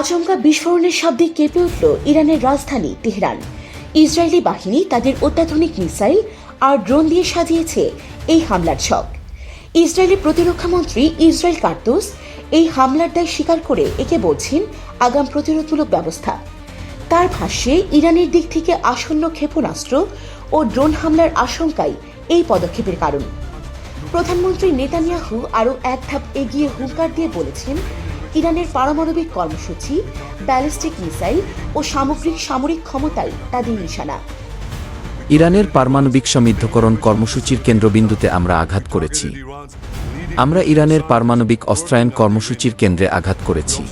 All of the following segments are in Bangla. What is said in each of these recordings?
আচমকা বিস্ফোরণের শব্দে কেঁপে উঠল ইরানের রাজধানী তেহরান। ইসরায়েলি বাহিনী তাদের অত্যাধুনিক মিসাইল আর ড্রোন দিয়ে সাজিয়েছে এই হামলার ছক। ইসরায়েলি প্রতিরক্ষামন্ত্রী ইসরায়েল কার্তুস এই হামলার দায় স্বীকার করে একে বলছেন আগাম প্রতিরোধমূলক ব্যবস্থা। তার ভাষ্যে, ইরানের দিক থেকে আসন্ন ক্ষেপণাস্ত্র ও ড্রোন হামলার আশঙ্কাই এই পদক্ষেপের কারণ। প্রধানমন্ত্রী নেতানিয়াহু আরও এক ধাপ এগিয়ে হুঙ্কার দিয়ে বলেছেন ইরানের পারমাণবিক কর্মসূচি, ব্যালিস্টিক মিসাইল ও সামগ্রিক সামরিক ক্ষমতাই তাদের নিশানা। ইরানের পারমাণবিক সমৃদ্ধকরণ কর্মসূচির কেন্দ্রবিন্দুতে আমরা আঘাত করেছি। আমরা ইরানের পারমাণবিক অস্ত্রায়ন কর্মসূচির কেন্দ্রে আঘাত করেছি।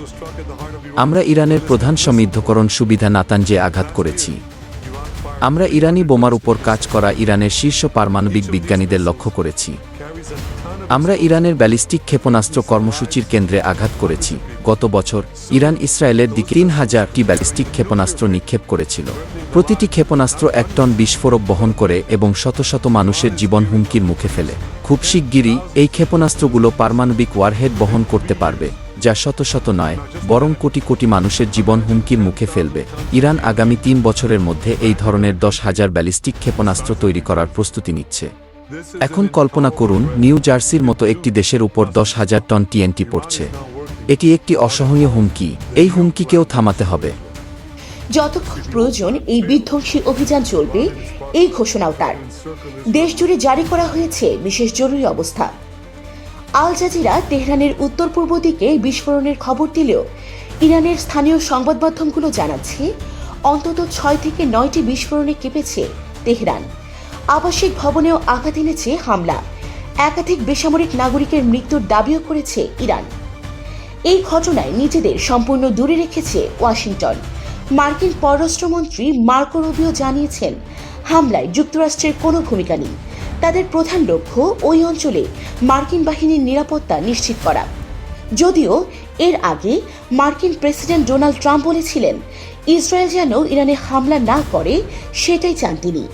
আমরা ইরানের প্রধান সমৃদ্ধকরণ সুবিধা নাতানজে আঘাত করেছি। আমরা ইরানি বোমার উপর কাজ করা ইরানের শীর্ষ পারমাণবিক বিজ্ঞানীদের লক্ষ্য করেছি। আমরা ইরানের ব্যালিস্টিক ক্ষেপণাস্ত্র কর্মসূচির কেন্দ্রে আঘাত করেছি। গত বছর ইরান ইসরায়েলের দিকে তিন হাজারটি ব্যালিস্টিক ক্ষেপণাস্ত্র নিক্ষেপ করেছিল। প্রতিটি ক্ষেপণাস্ত্র এক টন বিস্ফোরক বহন করে এবং শত শত মানুষের জীবন হুমকির মুখে ফেলে। খুব শিগগিরই এই ক্ষেপণাস্ত্রগুলো পারমাণবিক ওয়ারহেড বহন করতে পারবে, যা শত শত নয়, বরং কোটি কোটি মানুষের জীবন হুমকির মুখে ফেলবে। ইরান আগামী তিন বছরের মধ্যে এই ধরনের দশ হাজার ব্যালিস্টিক ক্ষেপণাস্ত্র তৈরি করার প্রস্তুতি নিচ্ছে। এখন কল্পনা করুন, নিউ জার্সির মতো একটি দেশের উপর দশ হাজার টন টিএনটি পড়ছে। এটি একটি অসহনীয় হুমকি। এই হুমকিকেও থামাতে হবে। যতক্ষণ প্রয়োজন এই বিধ্বংসী অভিযান চলবে, এই ঘোষণাও তার। দেশ জুড়ে জারি করা হয়েছে বিশেষ জরুরি অবস্থা। আল জাজিরা তেহরানের উত্তর পূর্ব দিকে বিস্ফোরণের খবর দিলেও ইরানের স্থানীয় সংবাদ মাধ্যমগুলো জানাচ্ছে, অন্তত ছয় থেকে নয়টি বিস্ফোরণে কেঁপেছে তেহরান। আবাসিক ভবনেও আঘাত এনেছে হামলা। একাধিক বেসামরিক নাগরিকের মৃত্যুর দাবিও করেছে ইরান। এই ঘটনায় নিজেদের সম্পূর্ণ দূরে রেখেছে ওয়াশিংটন। মার্কিন পররাষ্ট্রমন্ত্রী মার্কো রুবিও জানিয়েছেন, হামলায় যুক্তরাষ্ট্রের কোনো ভূমিকা নেই। তাদের প্রধান লক্ষ্য ওই অঞ্চলে মার্কিন বাহিনীর নিরাপত্তা নিশ্চিত করা। যদিও এর আগে মার্কিন প্রেসিডেন্ট ডোনাল্ড ট্রাম্প বলেছিলেন, ইসরায়েল যেন ইরানে হামলা না করে, সেটাই চান তিনি।